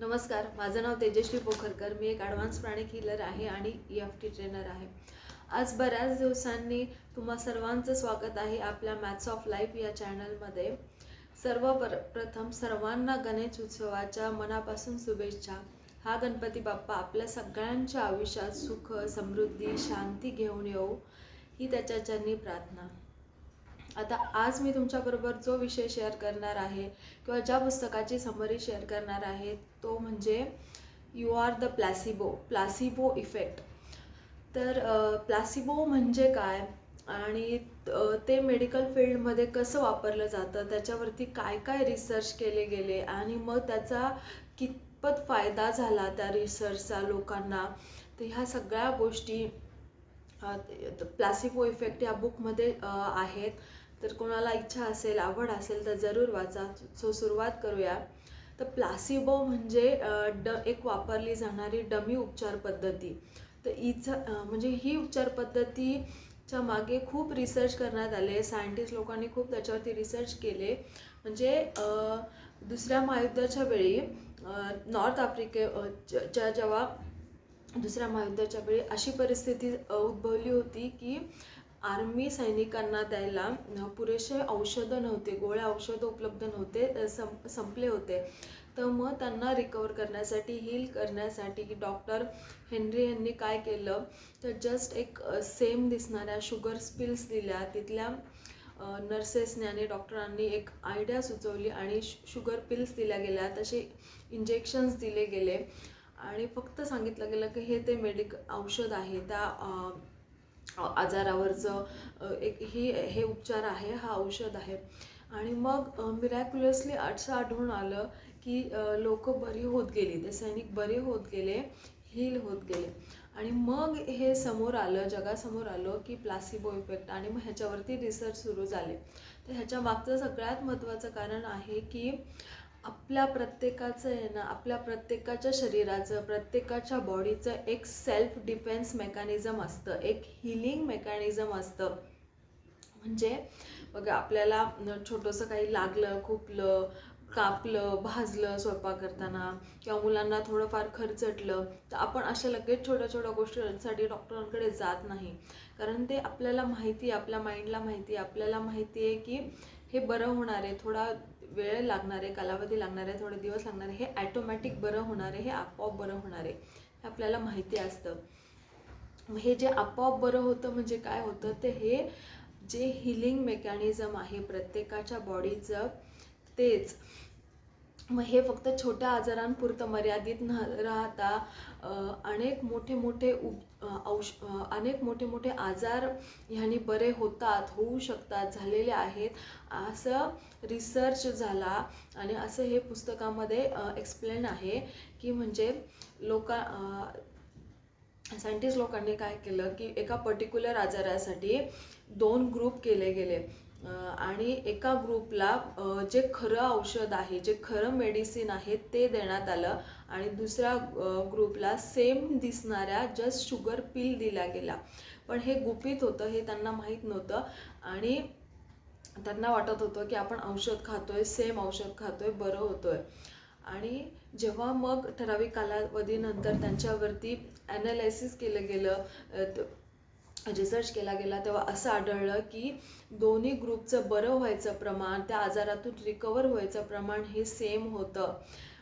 नमस्कार माझं नाव तेजश्री पोखरकर मी एक ॲडव्हान्स प्राणिक हिलर आहे आणि ई एफ टी ट्रेनर आहे. आज बऱ्याच दिवसांनी तुम्हा सर्वांचं स्वागत आहे आपल्या मॅथ्स ऑफ लाईफ या चॅनलमध्ये सर्व पर प्रथम सर्वांना गणेश उत्सवाच्या मनापासून शुभेच्छा. हा गणपती बाप्पा आपल्या सगळ्यांच्या आयुष्यात सुख समृद्धी शांती घेऊन येऊ ही त्याच्या चरणी प्रार्थना. आता आज मी तुमच्याबरोबर जो विषय शेअर करणार आहे किंवा ज्या पुस्तकाची समरी शेअर करणार आहे तो म्हणजे you are the placebo placebo effect तर प्लासिबो म्हणजे काय आणि ते मेडिकल फील्डमध्ये कसं वापरलं जातं त्याच्यावरती काय काय रिसर्च केले गेले आणि मग त्याचा कितपत फायदा झाला त्या रिसर्चचा लोकांना तर ह्या सगळ्या गोष्टी प्लासिबो इफेक्ट या बुकमध्ये आहेत. तर कोणाला इच्छा असेल आवड असेल तर जरूर वाचा. सो सुरुवात करूया. तर प्लासिबो म्हणजे ड एक वापरली जाणारी डमी उपचार पद्धती. तर इचा म्हणजे ही उपचार पद्धतीच्या मागे खूप रिसर्च करण्यात आले. सायंटिस्ट लोकांनी खूप त्याच्यावरती रिसर्च केले. म्हणजे दुसऱ्या महायुद्धाच्या वेळी नॉर्थ आफ्रिके च्या जेव्हा दुसऱ्या महायुद्धाच्या वेळी अशी परिस्थिती उद्भवली होती की आर्मी सैनिकांना द्यायला पुरेसे औषधं नव्हते गोळ्या औषधं उपलब्ध नव्हते संप संपले होते. तर मग त्यांना रिकवर करण्यासाठी हील करण्यासाठी डॉक्टर हेनरी यांनी काय केलं? तर जस्ट एक सेम दिसणाऱ्या शुगर पिल्स दिल्या. तिथल्या नर्सेसने आणि डॉक्टरांनी एक आयडिया सुचवली आणि शुगर पिल्स दिल्या गेल्या. तसे इंजेक्शन्स दिले गेले. आणि फक्त सांगितलं गेलं की हे ते मेडिक औषध आहे. त्या आजारावरचं एक ही हे उपचार आहे हा औषध आहे. आणि मग मिरॅक्युलसली असं आढळून आलं की लोक बरी होत गेली. ते सैनिक बरे होत गेले हील होत गेले. आणि मग हे समोर आलं जगासमोर आलं की प्लासिबो इफेक्ट आणि मग ह्याच्यावरती रिसर्च सुरू झाले. तर ह्याच्या मागचं सगळ्यात महत्त्वाचं कारण आहे की आपल्या प्रत्येकाचं आहे ना आपल्या प्रत्येकाच्या शरीराचं प्रत्येकाच्या बॉडीचं एक सेल्फ डिफेन्स मेकॅनिझम असतं एक हिलिंग मेकॅनिझम असतं. म्हणजे बघा आपल्याला छोटंसं काही लागलं खुपलं कापलं भाजलं स्वयंपाक करताना किंवा मुलांना थोडंफार खरचटलं तर आपण अशा लगेच छोट्या छोट्या गोष्टींसाठी डॉक्टरांकडे जात नाही. कारण ते आपल्याला माहिती आहे आपल्या माइंडला माहिती आहे आपल्याला माहिती आहे की हे बरं होणार आहे थोडा वेळ लागणार आहे कालावधी लागणार आहे थोडे दिवस लागणार आहे हे ॲटोमॅटिक बरं होणार आहे हे आपोआप बरं होणार आहे हे आपल्याला माहिती असतं. हे जे आपोआप बरं होतं म्हणजे काय होतं? ते हे जे हिलिंग मेकॅनिझम आहे प्रत्येकाच्या बॉडीचं तेच. मग हे फक्त छोट्या आजारांपुरतं मर्यादित न राहता अनेक मोठे मोठे उप औष अनेक मोठे मोठे आजार ह्याने बरे होतात होऊ शकतात झालेले आहेत. असं रिसर्च झाला आणि असं हे पुस्तकामध्ये एक्सप्लेन आहे की म्हणजे लोका सायंटिस्ट लोकांनी काय केलं की एका पर्टिक्युलर आजारासाठी दोन ग्रुप केले गेले. आणि एका ग्रुपला जे खरं औषध आहे जे खरं मेडिसिन आहे ते देण्यात आलं. आणि दुसऱ्या ग्रुपला सेम दिसणाऱ्या जस्ट शुगर पिल दिल्या गेला. पण हे गुपित होतं हे त्यांना माहीत नव्हतं. आणि त्यांना वाटत होतं की आपण औषध खातोय सेम औषध खातोय बरं होतोय. आणि जेव्हा मग ठराविक कालावधीनंतर त्यांच्यावरती ॲनालायसिस केलं गेलं रिसर्च केला गेला तेव्हा असं आढळलं की दोन्ही ग्रुपचं बरं व्हायचं प्रमाण त्या आजारातून रिकवर व्हायचं प्रमाण हे सेम होतं.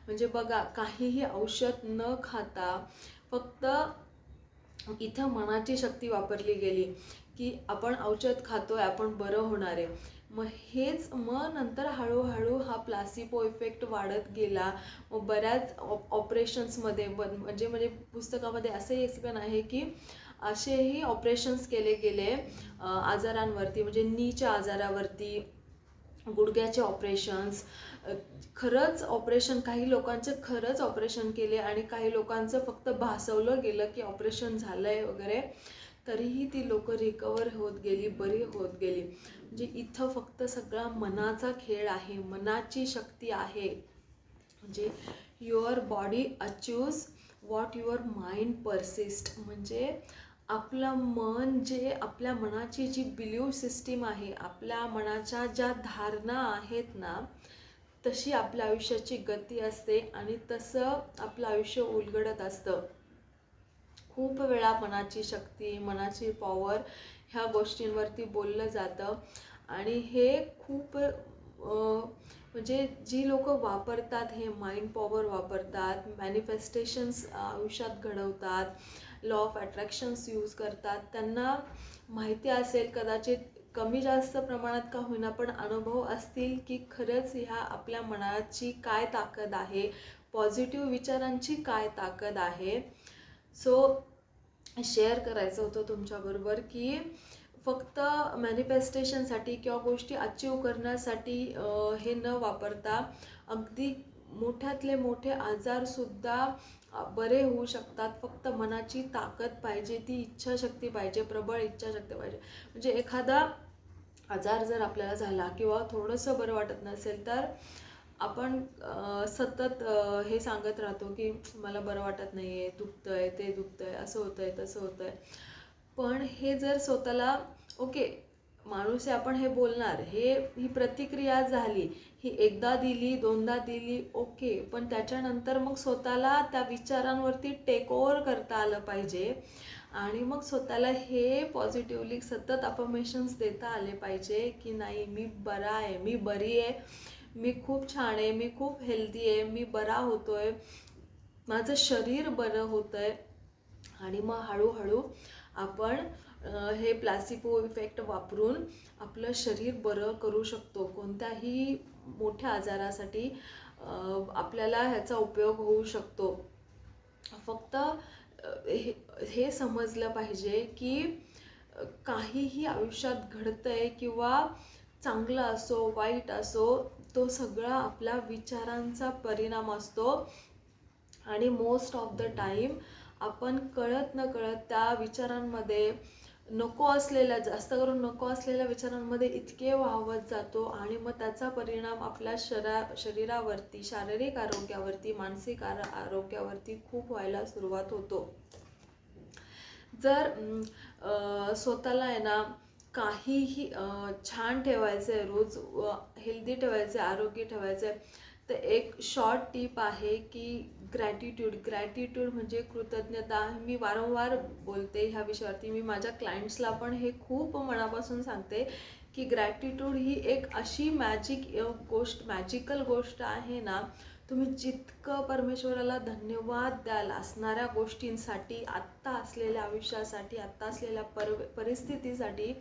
म्हणजे बघा काहीही औषध न खाता फक्त इथं मनाची शक्ती वापरली गेली की आपण औषध खातोय आपण बरं होणार आहे. मग हेच मग नंतर हळूहळू हा प्लासिबो इफेक्ट वाढत गेला. मग बऱ्याच ऑप ऑपरेशन्समध्ये ब म्हणजे म्हणजे पुस्तकामध्ये असंही एक्सप्लेन आहे की असेही ऑपरेशन्स केले गेले आजारांवरती म्हणजे नीच्या आजारावरती गुडघ्याचे ऑपरेशन्स खरंच ऑपरेशन काही लोकांचे खरंच ऑपरेशन केले आणि काही लोकांचं फक्त भासवलं गेलं की ऑपरेशन झालं आहे वगैरे. तरीही ती लोक रिकवर होत गेली बरी होत गेली. म्हणजे इथं फक्त सगळा मनाचा खेळ आहे मनाची शक्ती आहे. म्हणजे your body achieves what your mind persist म्हणजे आपलं मन जे आपल्या मनाची जी बिलीव सिस्टीम आहे आपल्या मनाच्या ज्या धारणा आहेत ना तशी आपल्या आयुष्याची गती असते आणि तसं आपलं आयुष्य उलगडत असतं. खूप वेळा मनाची शक्ती मनाची पॉवर ह्या गोष्टींवरती बोललं जातं. आणि हे खूप म्हणजे जी लोक वापरतात हे माइंड पॉवर वापरतात मॅनिफेस्टेशन्स आयुष्यात घडवतात लॉ ऑफ अट्रॅक्शन्स यूज करतात त्यांना माहिती असेल कदाचित कमी जास्त प्रमाणात का होईना पण अनुभव असतील की खरंच ह्या आपल्या मनाची काय ताकद आहे? पॉझिटिव्ह विचारांची काय ताकद आहे? सो शेअर करायचं होतं तुमच्याबरोबर की फक्त मॅनिफेस्टेशनसाठी किंवा गोष्टी अचीव करण्यासाठी हे न वापरता अगदी मोठ्यातले मोठे आजारसुद्धा बरे होऊ शकतात. फक्त मनाची ताकद पाहिजे ती इच्छाशक्ती पाहिजे प्रबळ इच्छाशक्ती पाहिजे. म्हणजे एखादा आजार जर आपल्याला झाला किंवा थोडंसं बरं वाटत नसेल तर आपण सतत हे सांगत राहतो की मला बरं वाटत नाही आहे दुखतं आहे ते दुखतं आहे असं होतं आहे तसं होतं आहे पण हे जर स्वतःला ओके माणूस आहे आपण हे बोलणार हे ही प्रतिक्रिया झाली ही एकदा दिली दोनदा दिली ओके पण त्याच्यानंतर मग स्वतःला त्या विचारांवरती टेक ओव्हर करता आलं पाहिजे आणि मग स्वतःला हे पॉझिटिव्हली सतत अपमेशन्स देता आले पाहिजे की नाही मी बरा आहे मी बरी आहे. मी खूप छान आहे मी खूप हेल्दी आहे मी बरा होतोय माझं शरीर बरं होतंय. आणि मग हळूहळू आपण हे प्लासिको इफेक्ट वापरून आपलं शरीर बरं करू शकतो. कोणत्याही मोठ्या आजारासाठी आपल्याला ह्याचा उपयोग होऊ शकतो. फक्त हे हे समजलं पाहिजे की काहीही आयुष्यात घडतं आहे किंवा चांगलं असो वाईट असो तो सगळा आपल्या विचारांचा परिणाम असतो. आणि मोस्ट ऑफ द टाईम आपण कळत न कळत त्या विचारांमध्ये नको असलेल्या जास्त करून नको असलेल्या विचारांमध्ये इतके वाहवत जातो आणि मग त्याचा परिणाम आपल्या शरा शरीरावरती शारीरिक आरोग्यावरती मानसिक आर आरोग्यावरती खूप व्हायला सुरुवात होतो. जर स्वतःला आहे ना काहीही छान ठेवायचं आहे रोज हेल्दी ठेवायचं आहे आरोग्य ठेवायचं आहे तर एक शॉर्ट टिप आहे की ग्रॅटिट्यूड ग्रॅटिट्यूड म्हणजे कृतज्ञता. मी वारंवार बोलते ह्या विषयावरती. मी माझ्या क्लायंट्सला पण हे खूप मनापासून सांगते की ग्रॅटिट्यूड ही एक अशी मॅजिक गोष्ट मॅजिकल गोष्ट आहे ना तुम्ही जितकं परमेश्वराला धन्यवाद द्याल असणाऱ्या गोष्टींसाठी आत्ता असलेल्या आयुष्यासाठी आत्ता असलेल्या पर परिस्थितीसाठी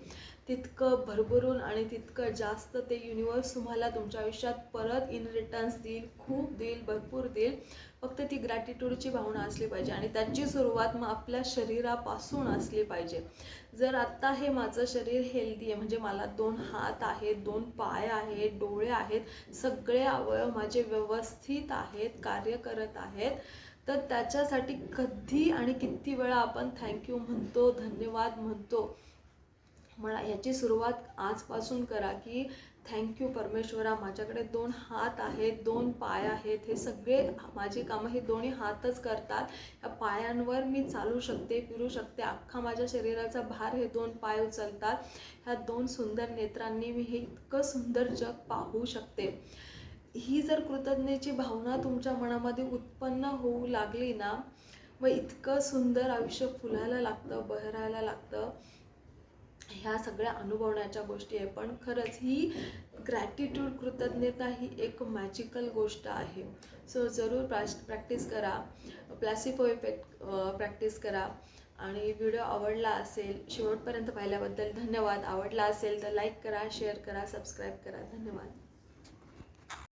तितकं भरभरून आणि तितकं जास्त ते युनिवर्स तुम्हाला तुमच्या आयुष्यात परत इन रिटर्न्स देईल खूप देईल भरपूर देईल. फक्त ती ग्रॅटिट्यूडची भावना असली पाहिजे आणि त्याची सुरुवात मग आपल्या शरीरापासून असली पाहिजे. जर आत्ता हे माझं शरीर हेल्दी आहे म्हणजे मला दोन हात आहेत दोन पाय आहेत डोळे आहेत सगळे अवयव माझे व्यवस्थित आहेत कार्य करत आहेत तर त्याच्यासाठी कधी आणि किती वेळा आपण थँक्यू म्हणतो धन्यवाद म्हणतो म्हणा ह्याची सुरुवात आजपासून करा की थँक्यू परमेश्वरा माझ्याकडे दोन हात आहेत दोन पाय आहेत हे सगळे माझी कामं हे दोन्ही हातच करतात. या पायांवर मी चालू शकते फिरू शकते. अख्खा माझ्या शरीराचा भार हे दोन पाय उचलतात. ह्या दोन सुंदर नेत्रांनी मी हे इतकं सुंदर जग पाहू शकते. ही जर कृतज्ञतेची भावना तुमच्या मनामध्ये उत्पन्न होऊ लागली ना मग इतकं सुंदर आयुष्य फुलायला लागतं बहरायला लागतं. ह्या सगळ्या अनुभवण्याच्या गोष्टी आहे. पण खरंच ही ग्रॅटिट्यूड कृतज्ञता ही एक मॅजिकल गोष्ट आहे. सो जरूर प्रॅ प्रॅक्टिस करा. प्लॅसिफो इफेक्ट प्रॅक्टिस करा. आणि व्हिडिओ आवडला असेल शेवटपर्यंत पाहिल्याबद्दल धन्यवाद. आवडला असेल तर लाईक करा शेअर करा सबस्क्राईब करा. धन्यवाद.